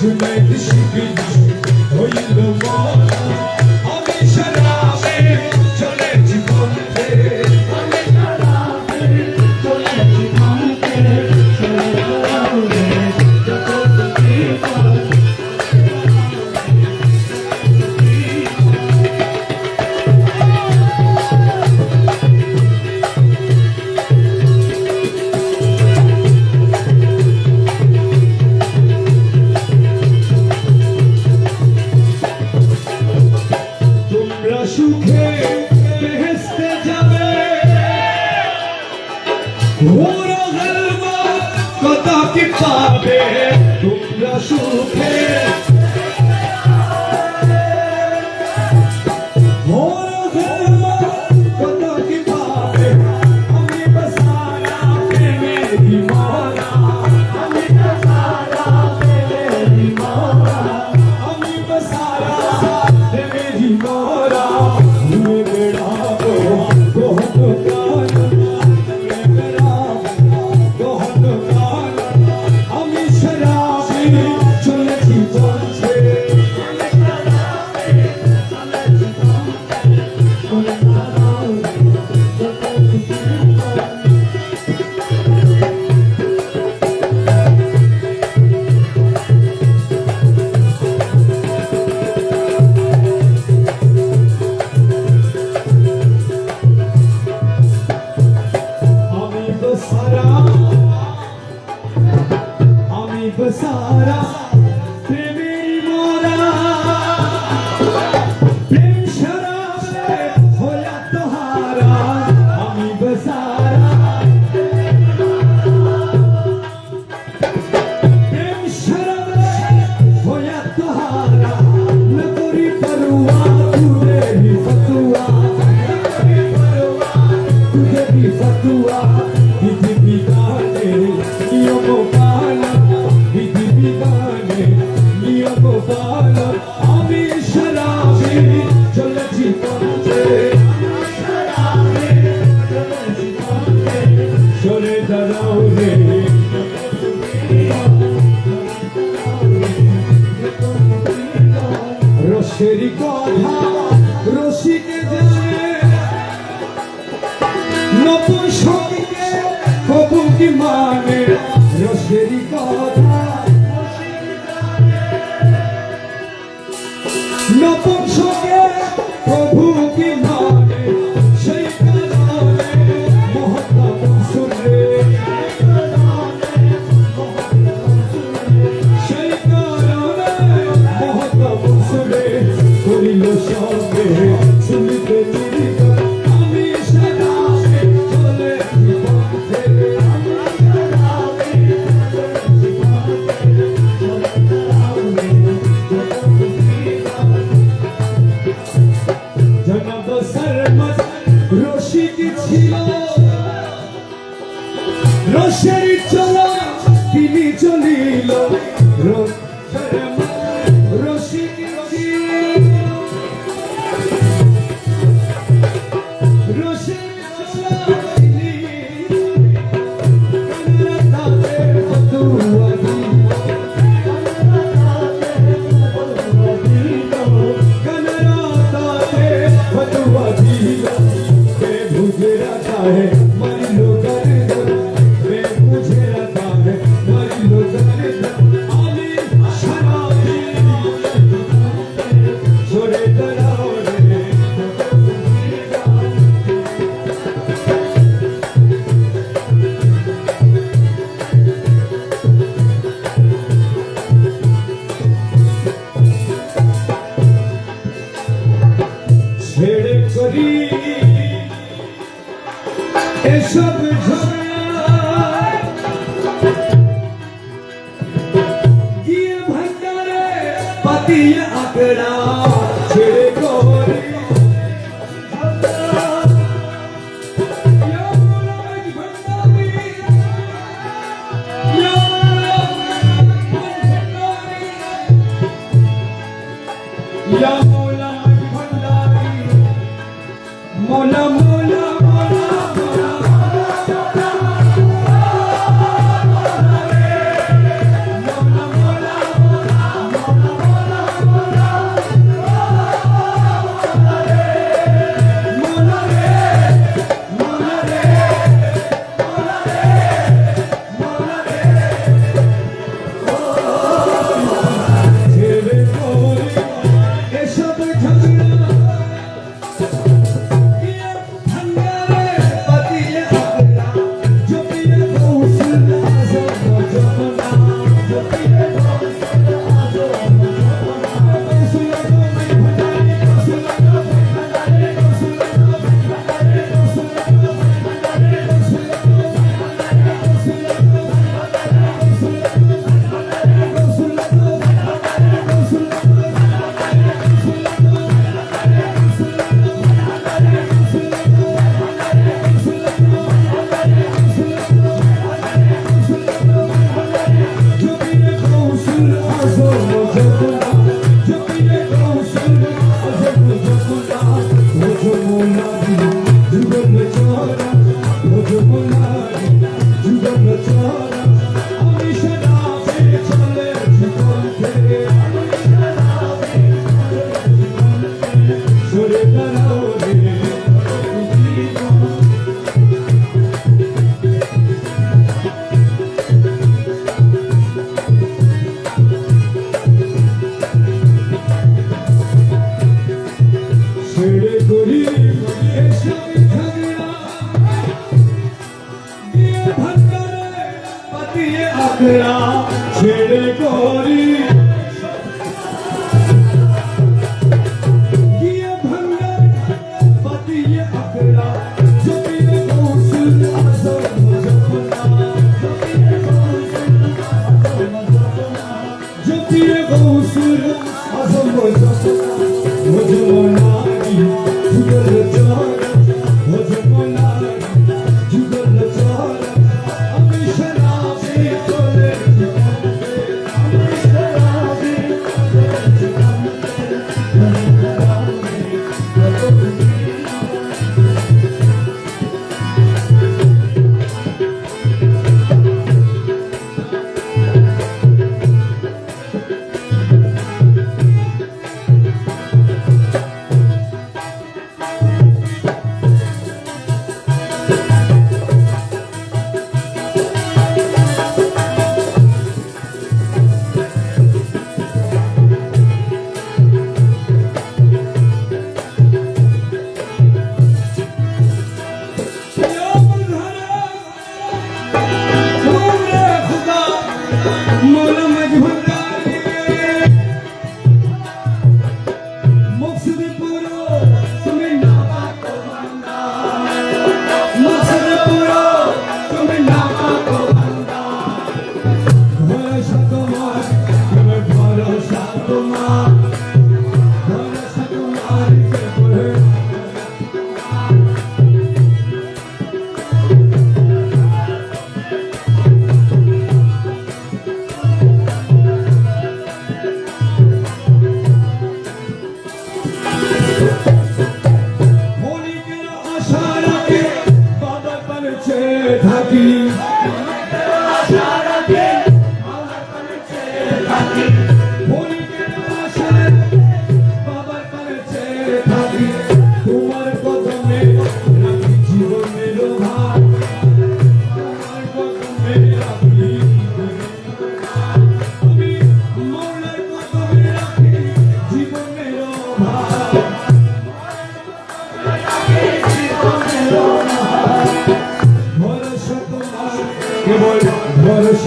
You make me shake, আমি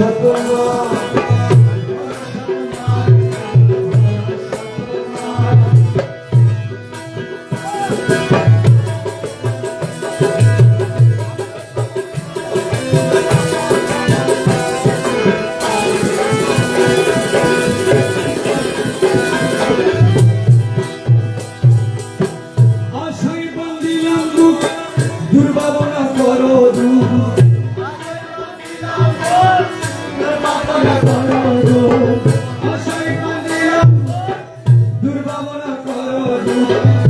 ভরসা Coroa do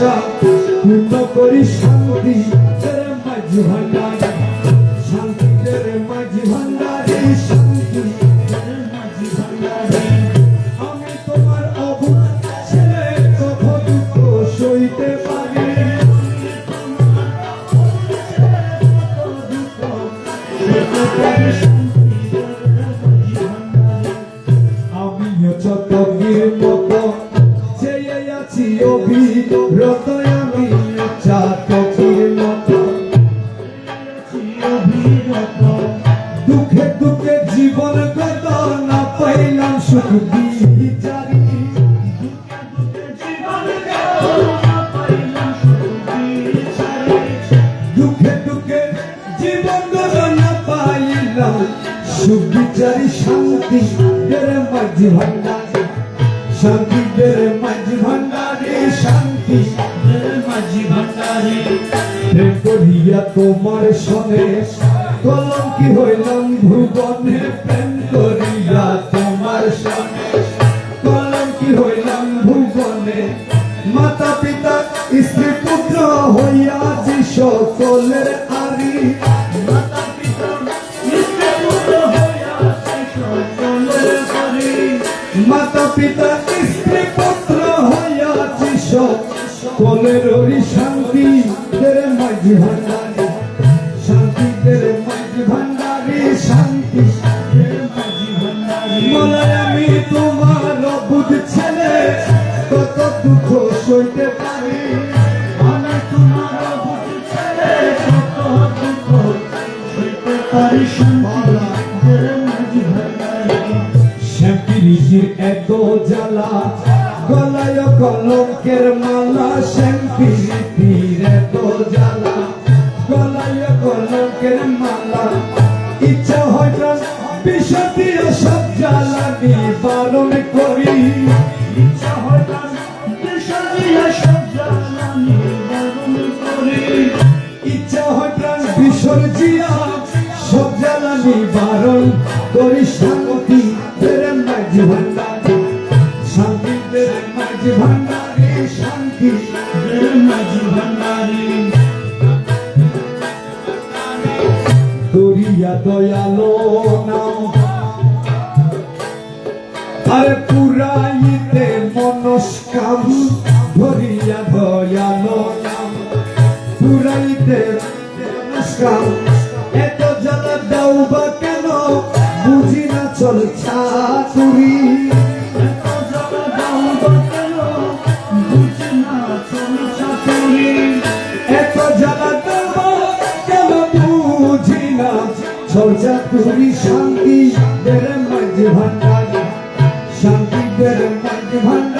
আশা পূর্ণ করি শান্তি মাঝে সুবিচারি শান্তি বেড়ে মাঝি ভান্ডারি শান্তি বেড়ে মাঝি ভান্ডারি শান্তি বেড়ে মাঝি ভান্ডারি তোমার সনে কলঙ্কি হইলাম, ভুবনে প্রেম করে হরি শান্তি তেরে মাঝি ভান্ডারি শান্তি তেরে মাঝি ভান্ডারি শান্তি। মলায় আমি তোমার বুধ ছেলে কত দুঃখ সইতে পারি আমি তোমার বুঝি ছেলে, কত দুঃখ সইতে পারি শান্তি। তেরে মাঝি ভান্ডারি। শ্যাম্পিরিজির এত জ্বালা গলায় কলঙ্কের মালা শ্যাম্পিরিজির এত জ্বালা। গলায় কলঙ্কের মালা, ইচ্ছা হয় বিষদীয় সব জ্বালা নিবারণ করি। ইচ্ছা হয় বিষাদিয়া সব জ্বালা নিবারণ করি। ইচ্ছা হয় প্রাণ বিসর্জিয়া সব জ্বালা নিবারণ করি। শান্তি তেরে মাঝি ভান্ডারি শান্তি দরিয়া দয়ালো নাম। আরে পুরাইতে দেরে মাঝে ভান্ডারি শান্তি দেরে মাঝে ভান্ডারি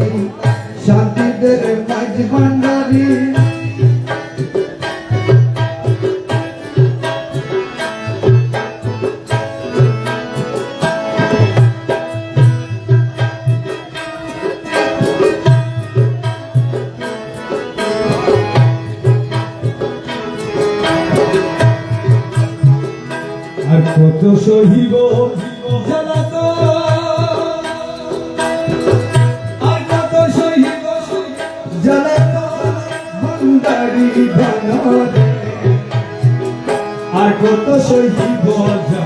আর কত সহিব জ্বালাতো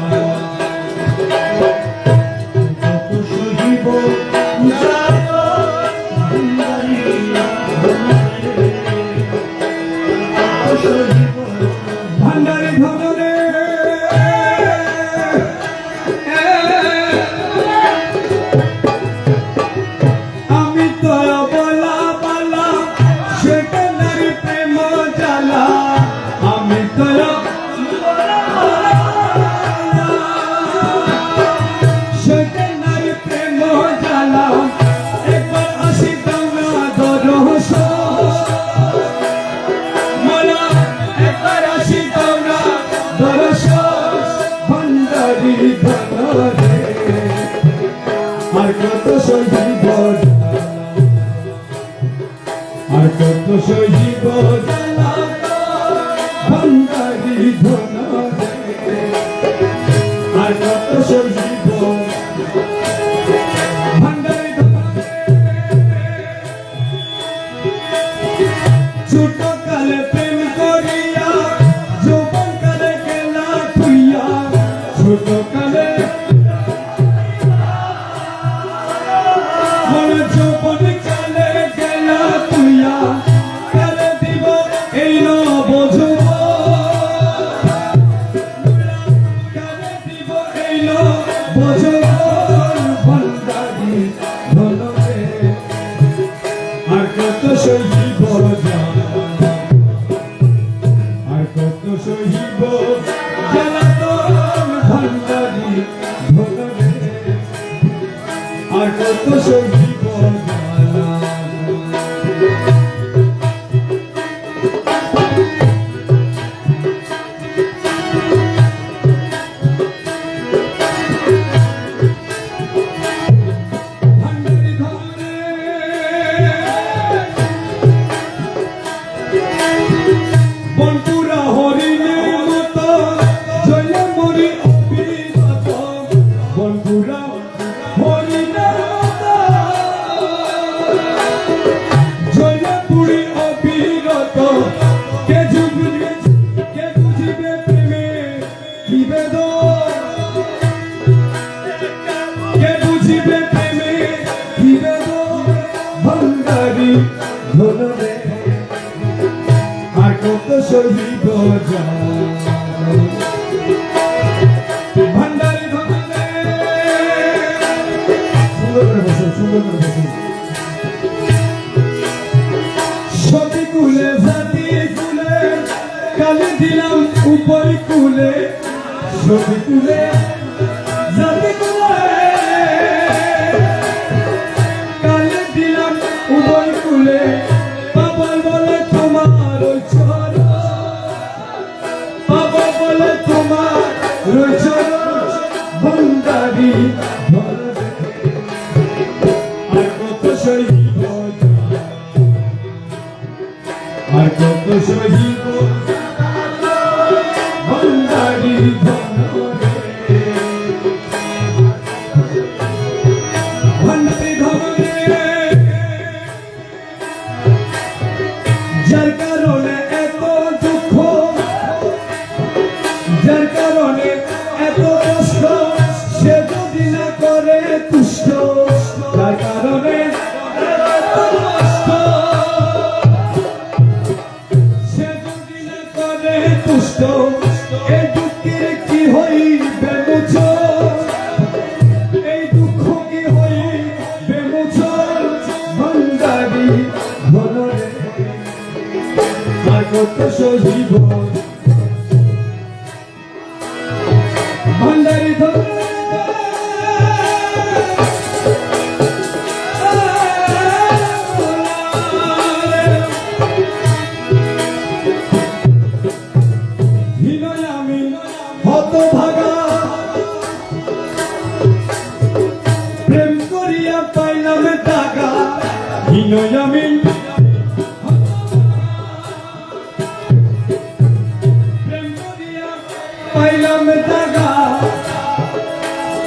নামে টাকা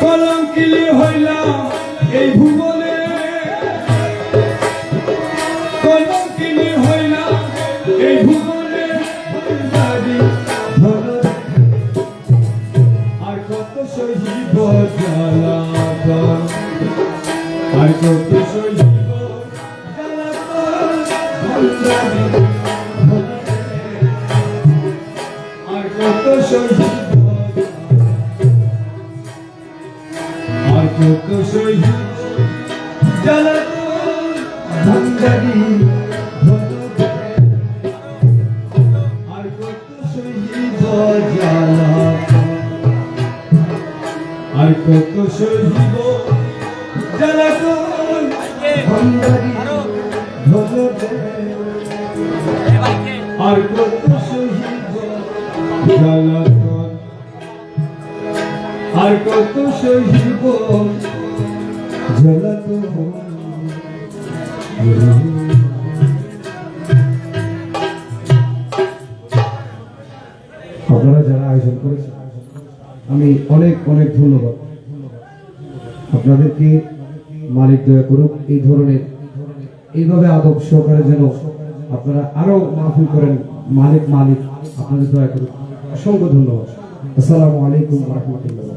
কলম কিলি হইলাম এই ভুবনে। কলম কিলি হইলাম এই ভুবনে। আর কত সহিব জ্বালা আর কত সহিব জ্বালা আর কত সহিব জ্বালা আর। কত সহিব জ্বালা আর কত সহিব জ্বালা অনেক অনেক ধন্যবাদ। আপনাদেরকে মালিক দয়া করুক, এই ধরনের, এইভাবে আদব সহকারে যেন আপনারা আরও মাহফিল করেন, মালিক মালিক, আপনাদের দয়া করুক। অসংখ্য ধন্যবাদ। আসসালামু আলাইকুম রহমতুল্লাহ।